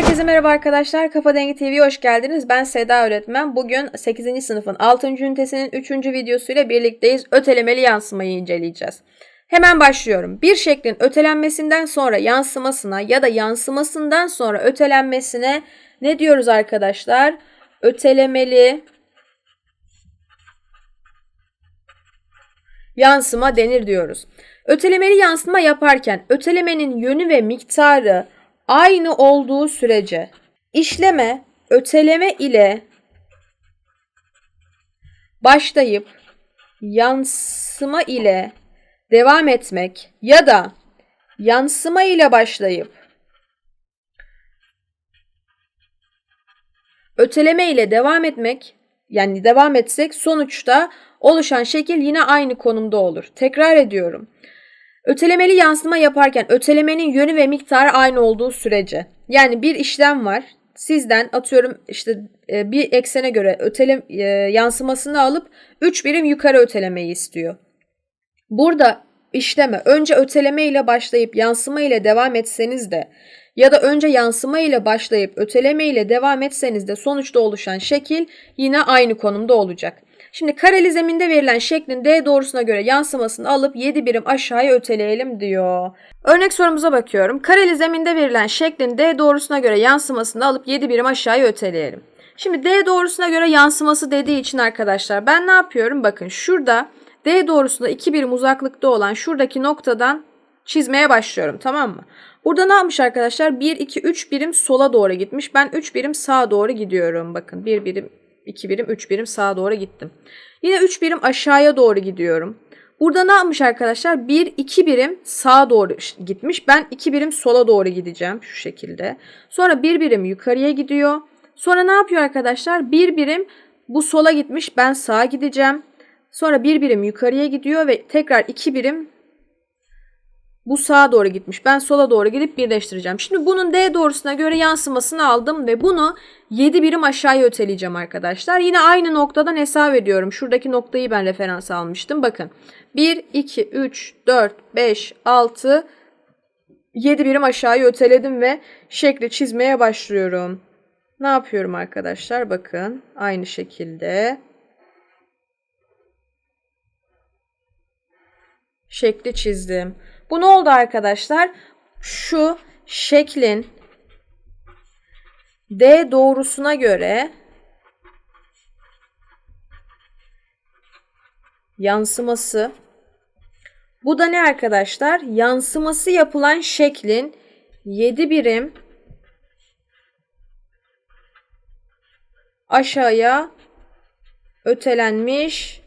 Herkese merhaba arkadaşlar. Kafa Dengi TV'ye hoş geldiniz. Ben Seda öğretmen. Bugün 8. sınıfın 6. ünitesinin 3. videosuyla birlikteyiz. Ötelemeli yansımayı inceleyeceğiz. Hemen başlıyorum. Bir şeklin ötelenmesinden sonra yansımasına ya da yansımasından sonra ötelenmesine ne diyoruz arkadaşlar? Ötelemeli yansıma denir diyoruz. Ötelemeli yansıma yaparken ötelemenin yönü ve miktarı aynı olduğu sürece işleme öteleme ile başlayıp yansıma ile devam etmek ya da yansıma ile başlayıp öteleme ile devam etmek yani devam etsek sonuçta oluşan şekil yine aynı konumda olur. Tekrar ediyorum. Ötelemeli yansıma yaparken ötelemenin yönü ve miktarı aynı olduğu sürece. Yani bir işlem var. Sizden atıyorum işte e, bir eksene göre ötele e, yansımasını alıp 3 birim yukarı ötelemeyi istiyor. Burada işleme önce öteleme ile başlayıp yansıma ile devam etseniz de ya da önce yansıma ile başlayıp öteleme ile devam etseniz de sonuçta oluşan şekil yine aynı konumda olacak. Şimdi kareli zeminde verilen şeklin D doğrusuna göre yansımasını alıp 7 birim aşağıya öteleyelim diyor. Örnek sorumuza bakıyorum. Kareli zeminde verilen şeklin D doğrusuna göre yansımasını alıp 7 birim aşağıya öteleyelim. Şimdi D doğrusuna göre yansıması dediği için arkadaşlar ben ne yapıyorum? Bakın şurada D doğrusunda 2 birim uzaklıkta olan şuradaki noktadan çizmeye başlıyorum tamam mı? Burada ne yapmış arkadaşlar? 1, 2, 3 birim sola doğru gitmiş. Ben 3 birim sağa doğru gidiyorum. Bakın 1 birim 2 birim 3 birim sağa doğru gittim. Yine 3 birim aşağıya doğru gidiyorum. Burada ne yapmış arkadaşlar? 1 2 birim sağa doğru gitmiş. Ben 2 birim sola doğru gideceğim şu şekilde. Sonra 1 birim yukarıya gidiyor. Sonra ne yapıyor arkadaşlar? 1 birim bu sola gitmiş. Ben sağa gideceğim. Sonra 1 birim yukarıya gidiyor ve tekrar 2 birim bu sağa doğru gitmiş. Ben sola doğru gidip birleştireceğim. Şimdi bunun D doğrusuna göre yansımasını aldım ve bunu 7 birim aşağıya öteleyeceğim arkadaşlar. Yine aynı noktadan hesap ediyorum. Şuradaki noktayı ben referans almıştım. Bakın 1, 2, 3, 4, 5, 6, 7 birim aşağıya öteledim ve şekli çizmeye başlıyorum. Ne yapıyorum arkadaşlar? Bakın aynı şekilde şekli çizdim. Bu ne oldu arkadaşlar? Şu şeklin D doğrusuna göre yansıması bu da ne arkadaşlar? Yansıması yapılan şeklin 7 birim aşağıya ötelenmiş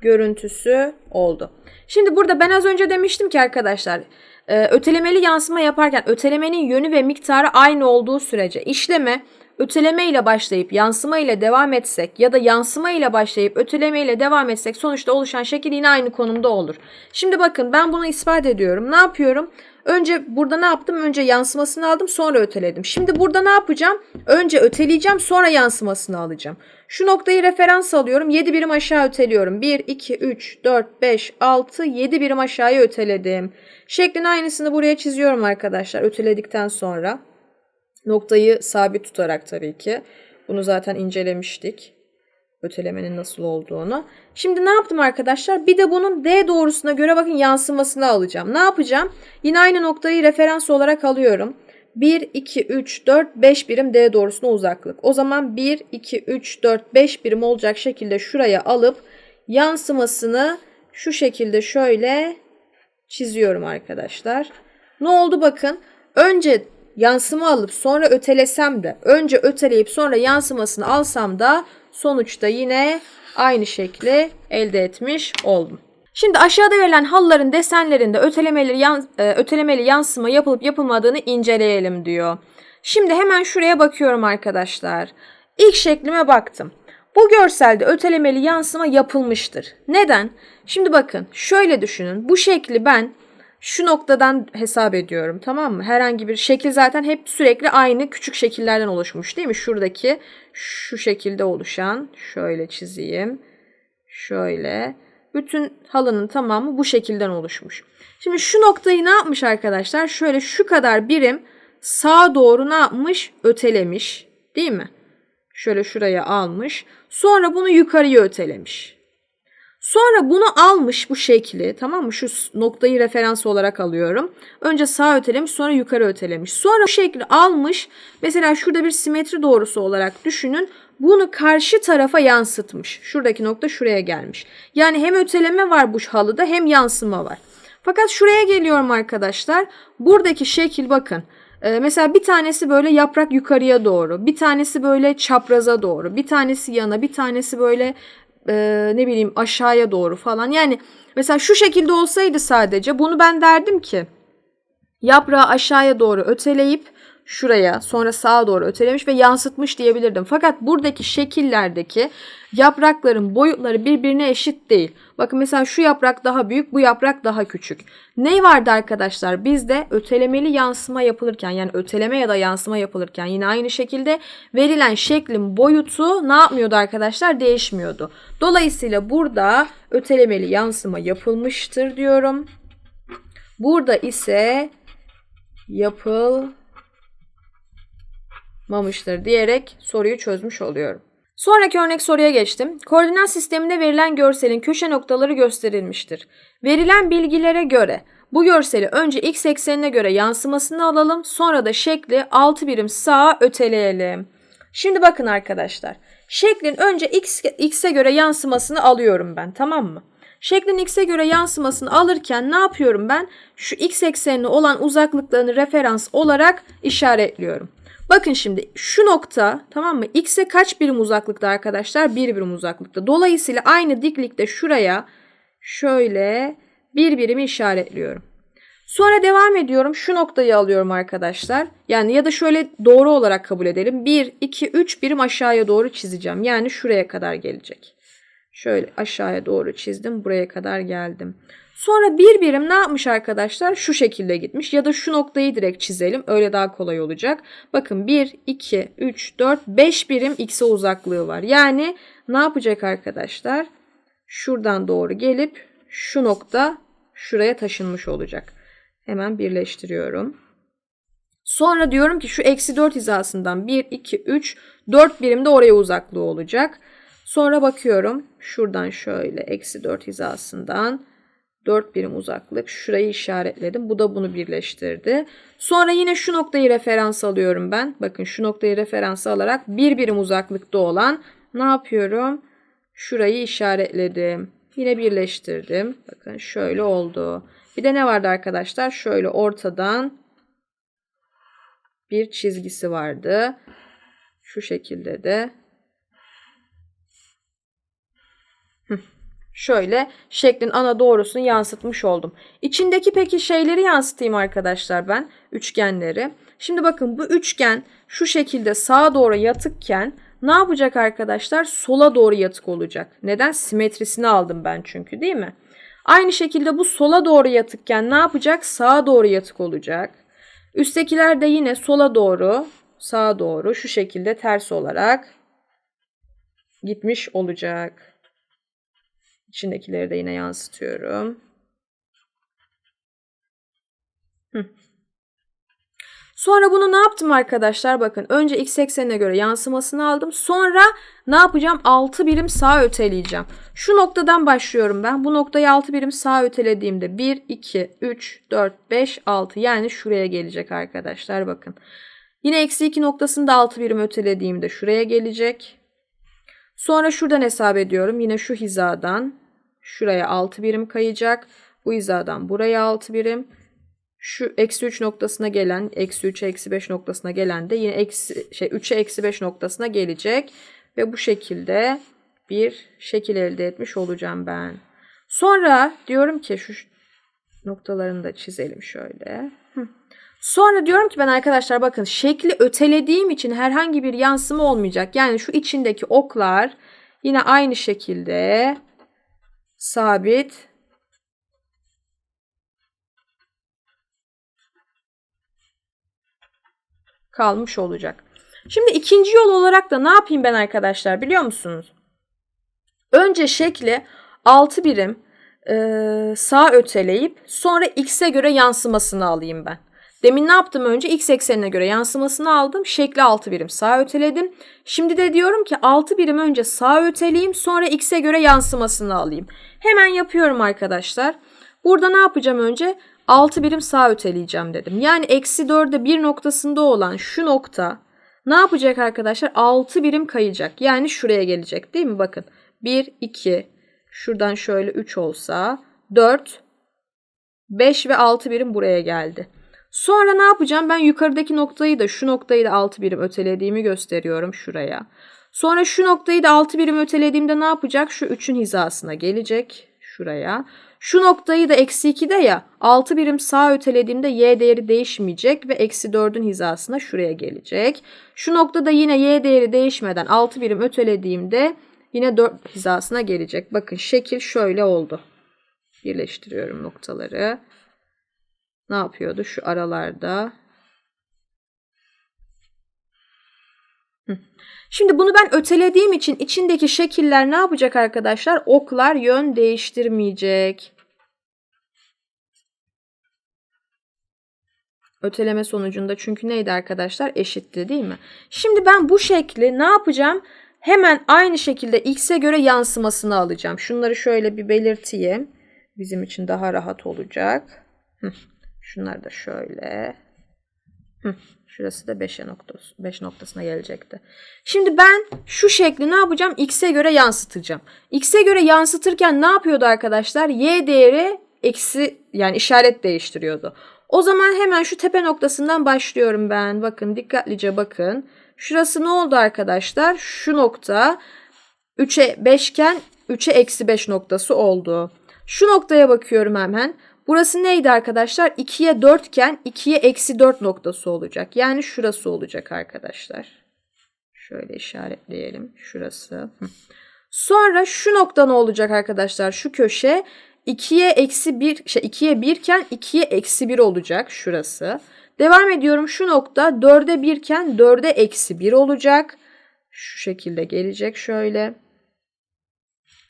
görüntüsü oldu. Şimdi burada ben az önce demiştim ki arkadaşlar e, ötelemeli yansıma yaparken ötelemenin yönü ve miktarı aynı olduğu sürece işleme öteleme ile başlayıp yansıma ile devam etsek ya da yansıma ile başlayıp öteleme ile devam etsek sonuçta oluşan şekil yine aynı konumda olur. Şimdi bakın ben bunu ispat ediyorum. Ne yapıyorum? Önce burada ne yaptım? Önce yansımasını aldım sonra öteledim. Şimdi burada ne yapacağım? Önce öteleyeceğim sonra yansımasını alacağım. Şu noktayı referans alıyorum. 7 birim aşağı öteliyorum. 1, 2, 3, 4, 5, 6, 7 birim aşağıya öteledim. Şeklin aynısını buraya çiziyorum arkadaşlar öteledikten sonra. Noktayı sabit tutarak tabii ki. Bunu zaten incelemiştik. Ötelemenin nasıl olduğunu. Şimdi ne yaptım arkadaşlar? Bir de bunun D doğrusuna göre bakın yansımasını alacağım. Ne yapacağım? Yine aynı noktayı referans olarak alıyorum. 1, 2, 3, 4, 5 birim D doğrusuna uzaklık. O zaman 1, 2, 3, 4, 5 birim olacak şekilde şuraya alıp yansımasını şu şekilde şöyle çiziyorum arkadaşlar. Ne oldu bakın. Önce yansıma alıp sonra ötelesem de önce öteleyip sonra yansımasını alsam da sonuçta yine aynı şekli elde etmiş oldum. Şimdi aşağıda verilen halıların desenlerinde ötelemeli, yan, e, ötelemeli yansıma yapılıp yapılmadığını inceleyelim diyor. Şimdi hemen şuraya bakıyorum arkadaşlar. İlk şeklime baktım. Bu görselde ötelemeli yansıma yapılmıştır. Neden? Şimdi bakın şöyle düşünün. Bu şekli ben şu noktadan hesap ediyorum tamam mı? Herhangi bir şekil zaten hep sürekli aynı küçük şekillerden oluşmuş değil mi? Şuradaki şu şekilde oluşan şöyle çizeyim. Şöyle bütün halının tamamı bu şekilden oluşmuş. Şimdi şu noktayı ne yapmış arkadaşlar? Şöyle şu kadar birim sağa doğru ne yapmış? Ötelemiş. Değil mi? Şöyle şuraya almış. Sonra bunu yukarıya ötelemiş. Sonra bunu almış bu şekli tamam mı? Şu noktayı referans olarak alıyorum. Önce sağ ötelemiş sonra yukarı ötelemiş. Sonra bu şekli almış. Mesela şurada bir simetri doğrusu olarak düşünün. Bunu karşı tarafa yansıtmış. Şuradaki nokta şuraya gelmiş. Yani hem öteleme var bu halıda hem yansıma var. Fakat şuraya geliyorum arkadaşlar. Buradaki şekil bakın. Ee, mesela bir tanesi böyle yaprak yukarıya doğru, bir tanesi böyle çapraza doğru, bir tanesi yana, bir tanesi böyle e, ne bileyim aşağıya doğru falan. Yani mesela şu şekilde olsaydı sadece bunu ben derdim ki yaprağı aşağıya doğru öteleyip şuraya sonra sağa doğru ötelemiş ve yansıtmış diyebilirdim. Fakat buradaki şekillerdeki yaprakların boyutları birbirine eşit değil. Bakın mesela şu yaprak daha büyük, bu yaprak daha küçük. Ne vardı arkadaşlar? Bizde ötelemeli yansıma yapılırken yani öteleme ya da yansıma yapılırken yine aynı şekilde verilen şeklin boyutu ne yapmıyordu arkadaşlar? Değişmiyordu. Dolayısıyla burada ötelemeli yansıma yapılmıştır diyorum. Burada ise yapılmamıştır diyerek soruyu çözmüş oluyorum. Sonraki örnek soruya geçtim. Koordinat sisteminde verilen görselin köşe noktaları gösterilmiştir. Verilen bilgilere göre bu görseli önce x eksenine göre yansımasını alalım. Sonra da şekli 6 birim sağa öteleyelim. Şimdi bakın arkadaşlar. Şeklin önce x, x'e göre yansımasını alıyorum ben tamam mı? Şeklin x'e göre yansımasını alırken ne yapıyorum ben? Şu x eksenine olan uzaklıklarını referans olarak işaretliyorum. Bakın şimdi şu nokta tamam mı? X'e kaç birim uzaklıkta arkadaşlar? Bir birim uzaklıkta. Dolayısıyla aynı diklikte şuraya şöyle bir birimi işaretliyorum. Sonra devam ediyorum. Şu noktayı alıyorum arkadaşlar. Yani ya da şöyle doğru olarak kabul edelim. 1, 2, 3 birim aşağıya doğru çizeceğim. Yani şuraya kadar gelecek. Şöyle aşağıya doğru çizdim. Buraya kadar geldim. Sonra bir birim ne yapmış arkadaşlar? Şu şekilde gitmiş ya da şu noktayı direkt çizelim. Öyle daha kolay olacak. Bakın 1, 2, 3, 4, 5 birim x'e uzaklığı var. Yani ne yapacak arkadaşlar? Şuradan doğru gelip şu nokta şuraya taşınmış olacak. Hemen birleştiriyorum. Sonra diyorum ki şu eksi 4 hizasından 1, 2, 3, 4 birim de oraya uzaklığı olacak. Sonra bakıyorum şuradan şöyle eksi 4 hizasından 4 birim uzaklık. Şurayı işaretledim. Bu da bunu birleştirdi. Sonra yine şu noktayı referans alıyorum ben. Bakın şu noktayı referans alarak bir birim uzaklıkta olan ne yapıyorum? Şurayı işaretledim. Yine birleştirdim. Bakın şöyle oldu. Bir de ne vardı arkadaşlar? Şöyle ortadan bir çizgisi vardı. Şu şekilde de Şöyle şeklin ana doğrusunu yansıtmış oldum. İçindeki peki şeyleri yansıtayım arkadaşlar ben. Üçgenleri. Şimdi bakın bu üçgen şu şekilde sağa doğru yatıkken ne yapacak arkadaşlar? Sola doğru yatık olacak. Neden? Simetrisini aldım ben çünkü değil mi? Aynı şekilde bu sola doğru yatıkken ne yapacak? Sağa doğru yatık olacak. Üsttekiler de yine sola doğru, sağa doğru şu şekilde ters olarak gitmiş olacak. İçindekileri de yine yansıtıyorum. Sonra bunu ne yaptım arkadaşlar? Bakın önce x eksenine göre yansımasını aldım. Sonra ne yapacağım? 6 birim sağa öteleyeceğim. Şu noktadan başlıyorum ben. Bu noktayı 6 birim sağa ötelediğimde 1, 2, 3, 4, 5, 6 yani şuraya gelecek arkadaşlar bakın. Yine eksi 2 noktasında 6 birim ötelediğimde şuraya gelecek. Sonra şuradan hesap ediyorum. Yine şu hizadan şuraya 6 birim kayacak. Bu hizadan buraya 6 birim. Şu eksi 3 noktasına gelen, eksi 3'e eksi 5 noktasına gelen de yine eksi, şey 3'e eksi 5 noktasına gelecek. Ve bu şekilde bir şekil elde etmiş olacağım ben. Sonra diyorum ki şu noktalarını da çizelim şöyle. Sonra diyorum ki ben arkadaşlar bakın şekli ötelediğim için herhangi bir yansıma olmayacak. Yani şu içindeki oklar yine aynı şekilde sabit kalmış olacak. Şimdi ikinci yol olarak da ne yapayım ben arkadaşlar biliyor musunuz? Önce şekli 6 birim e, sağ öteleyip sonra x'e göre yansımasını alayım ben. Demin ne yaptım önce? X eksenine göre yansımasını aldım. Şekli 6 birim sağ öteledim. Şimdi de diyorum ki 6 birim önce sağ öteleyeyim sonra x'e göre yansımasını alayım. Hemen yapıyorum arkadaşlar. Burada ne yapacağım önce? 6 birim sağ öteleyeceğim dedim. Yani eksi 4'e 1 noktasında olan şu nokta ne yapacak arkadaşlar? 6 birim kayacak. Yani şuraya gelecek değil mi? Bakın 1, 2, şuradan şöyle 3 olsa 4, 5 ve 6 birim buraya geldi. Sonra ne yapacağım? Ben yukarıdaki noktayı da şu noktayı da 6 birim ötelediğimi gösteriyorum şuraya. Sonra şu noktayı da 6 birim ötelediğimde ne yapacak? Şu 3'ün hizasına gelecek şuraya. Şu noktayı da eksi 2'de ya 6 birim sağ ötelediğimde y değeri değişmeyecek ve eksi 4'ün hizasına şuraya gelecek. Şu noktada yine y değeri değişmeden 6 birim ötelediğimde yine 4 hizasına gelecek. Bakın şekil şöyle oldu. Birleştiriyorum noktaları. Ne yapıyordu şu aralarda? Şimdi bunu ben ötelediğim için içindeki şekiller ne yapacak arkadaşlar? Oklar yön değiştirmeyecek. Öteleme sonucunda çünkü neydi arkadaşlar? Eşitti değil mi? Şimdi ben bu şekli ne yapacağım? Hemen aynı şekilde x'e göre yansımasını alacağım. Şunları şöyle bir belirteyim. Bizim için daha rahat olacak. Şunlar da şöyle. Şurası da 5'e noktası, 5 noktasına gelecekti. Şimdi ben şu şekli ne yapacağım? X'e göre yansıtacağım. X'e göre yansıtırken ne yapıyordu arkadaşlar? Y değeri eksi yani işaret değiştiriyordu. O zaman hemen şu tepe noktasından başlıyorum ben. Bakın dikkatlice bakın. Şurası ne oldu arkadaşlar? Şu nokta 3'e 5 iken 3'e eksi 5 noktası oldu. Şu noktaya bakıyorum hemen. Burası neydi arkadaşlar? 2'ye 4 iken 2'ye eksi 4 noktası olacak. Yani şurası olacak arkadaşlar. Şöyle işaretleyelim. Şurası. Sonra şu nokta ne olacak arkadaşlar? Şu köşe 2'ye eksi 1, şey 2'ye 1 iken 2'ye eksi 1 olacak. Şurası. Devam ediyorum. Şu nokta 4'e 1 iken 4'e eksi 1 olacak. Şu şekilde gelecek şöyle.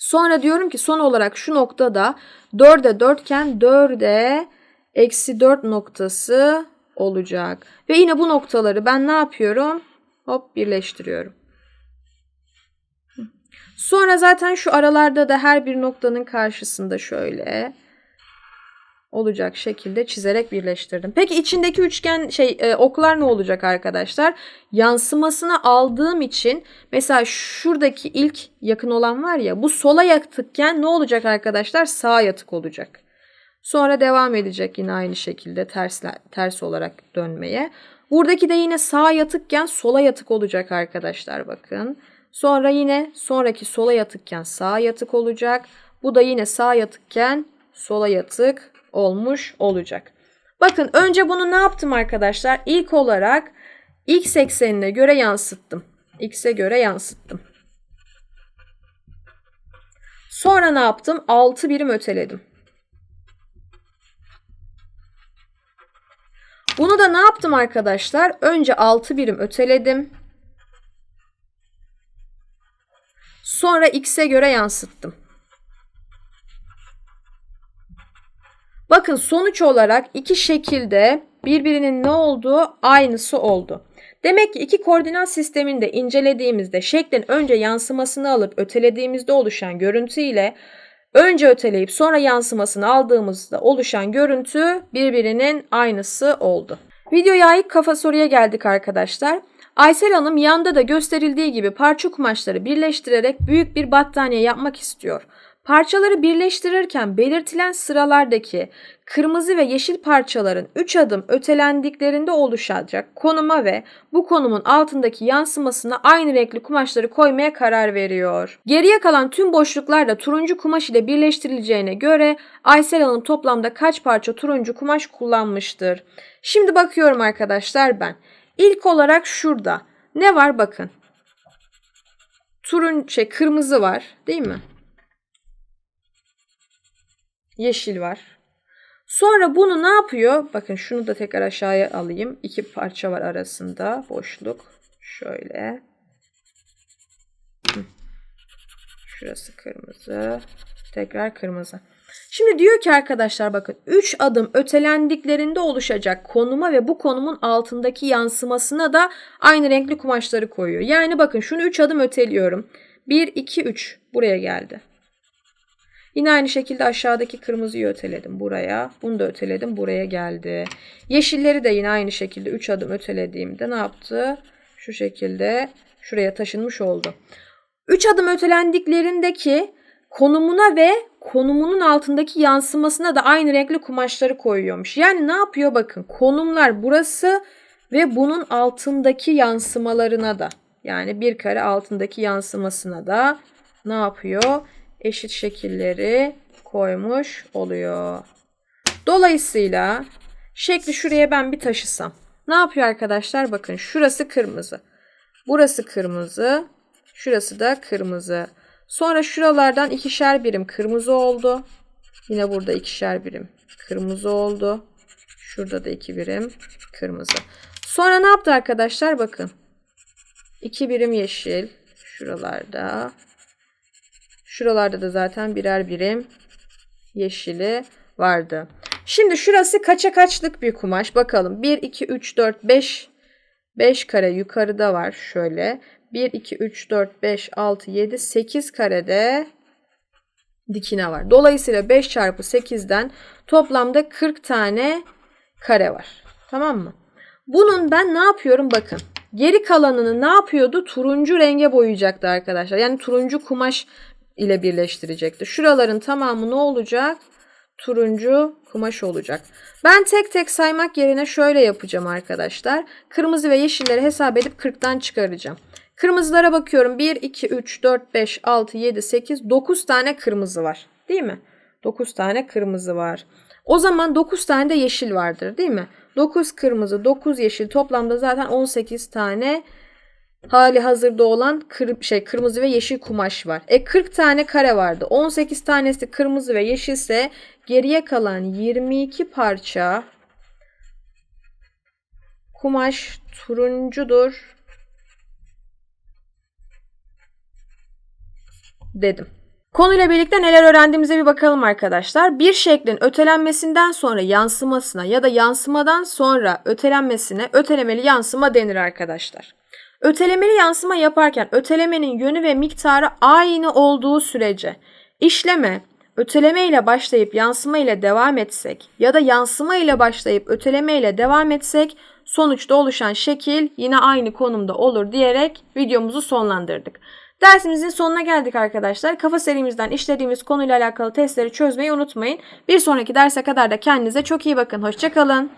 Sonra diyorum ki son olarak şu noktada 4'e 4 iken 4'e eksi 4 noktası olacak. Ve yine bu noktaları ben ne yapıyorum? Hop birleştiriyorum. Sonra zaten şu aralarda da her bir noktanın karşısında şöyle olacak şekilde çizerek birleştirdim. Peki içindeki üçgen şey e, oklar ne olacak arkadaşlar? Yansımasını aldığım için mesela şuradaki ilk yakın olan var ya bu sola yatıkken ne olacak arkadaşlar? Sağa yatık olacak. Sonra devam edecek yine aynı şekilde ters ters olarak dönmeye. Buradaki de yine sağa yatıkken sola yatık olacak arkadaşlar bakın. Sonra yine sonraki sola yatıkken sağa yatık olacak. Bu da yine sağa yatıkken sola yatık olmuş olacak. Bakın önce bunu ne yaptım arkadaşlar? İlk olarak x eksenine göre yansıttım. x'e göre yansıttım. Sonra ne yaptım? 6 birim öteledim. Bunu da ne yaptım arkadaşlar? Önce 6 birim öteledim. Sonra x'e göre yansıttım. Bakın sonuç olarak iki şekilde birbirinin ne olduğu aynısı oldu. Demek ki iki koordinat sisteminde incelediğimizde şeklin önce yansımasını alıp ötelediğimizde oluşan görüntü ile önce öteleyip sonra yansımasını aldığımızda oluşan görüntü birbirinin aynısı oldu. Videoya ait kafa soruya geldik arkadaşlar. Aysel Hanım yanda da gösterildiği gibi parça kumaşları birleştirerek büyük bir battaniye yapmak istiyor. Parçaları birleştirirken belirtilen sıralardaki kırmızı ve yeşil parçaların 3 adım ötelendiklerinde oluşacak konuma ve bu konumun altındaki yansımasına aynı renkli kumaşları koymaya karar veriyor. Geriye kalan tüm boşluklarda turuncu kumaş ile birleştirileceğine göre Aysel Hanım toplamda kaç parça turuncu kumaş kullanmıştır? Şimdi bakıyorum arkadaşlar ben. İlk olarak şurada ne var bakın. Turun şey kırmızı var değil mi? Yeşil var. Sonra bunu ne yapıyor? Bakın şunu da tekrar aşağıya alayım. İki parça var arasında. Boşluk. Şöyle. Şurası kırmızı. Tekrar kırmızı. Şimdi diyor ki arkadaşlar bakın 3 adım ötelendiklerinde oluşacak konuma ve bu konumun altındaki yansımasına da aynı renkli kumaşları koyuyor. Yani bakın şunu 3 adım öteliyorum. 1, 2, 3 buraya geldi. Yine aynı şekilde aşağıdaki kırmızıyı öteledim buraya. Bunu da öteledim buraya geldi. Yeşilleri de yine aynı şekilde 3 adım ötelediğimde ne yaptı? Şu şekilde şuraya taşınmış oldu. 3 adım ötelendiklerindeki konumuna ve konumunun altındaki yansımasına da aynı renkli kumaşları koyuyormuş. Yani ne yapıyor bakın konumlar burası ve bunun altındaki yansımalarına da yani bir kare altındaki yansımasına da ne yapıyor? Eşit şekilleri koymuş oluyor. Dolayısıyla şekli şuraya ben bir taşısam. Ne yapıyor arkadaşlar? Bakın şurası kırmızı. Burası kırmızı. Şurası da kırmızı. Sonra şuralardan ikişer birim kırmızı oldu. Yine burada ikişer birim kırmızı oldu. Şurada da iki birim kırmızı. Sonra ne yaptı arkadaşlar? Bakın. İki birim yeşil. Şuralarda. Şuralarda da zaten birer birim yeşili vardı. Şimdi şurası kaça kaçlık bir kumaş? Bakalım. 1, 2, 3, 4, 5. 5 kare yukarıda var. Şöyle. 1, 2, 3, 4, 5, 6, 7, 8 karede dikine var. Dolayısıyla 5 çarpı 8'den toplamda 40 tane kare var. Tamam mı? Bunun ben ne yapıyorum bakın. Geri kalanını ne yapıyordu? Turuncu renge boyayacaktı arkadaşlar. Yani turuncu kumaş ile birleştirecekti. Şuraların tamamı ne olacak? Turuncu kumaş olacak. Ben tek tek saymak yerine şöyle yapacağım arkadaşlar. Kırmızı ve yeşilleri hesap edip 40'tan çıkaracağım. Kırmızılara bakıyorum. 1, 2, 3, 4, 5, 6, 7, 8, 9 tane kırmızı var. Değil mi? 9 tane kırmızı var. O zaman 9 tane de yeşil vardır değil mi? 9 kırmızı, 9 yeşil toplamda zaten 18 tane hali hazırda olan kır, şey kırmızı ve yeşil kumaş var. E 40 tane kare vardı. 18 tanesi kırmızı ve yeşilse geriye kalan 22 parça kumaş turuncudur dedim. Konuyla birlikte neler öğrendiğimize bir bakalım arkadaşlar. Bir şeklin ötelenmesinden sonra yansımasına ya da yansımadan sonra ötelenmesine ötelemeli yansıma denir arkadaşlar. Ötelemeli yansıma yaparken ötelemenin yönü ve miktarı aynı olduğu sürece işleme öteleme ile başlayıp yansıma ile devam etsek ya da yansıma ile başlayıp öteleme ile devam etsek sonuçta oluşan şekil yine aynı konumda olur diyerek videomuzu sonlandırdık. Dersimizin sonuna geldik arkadaşlar. Kafa serimizden işlediğimiz konuyla alakalı testleri çözmeyi unutmayın. Bir sonraki derse kadar da kendinize çok iyi bakın. Hoşçakalın.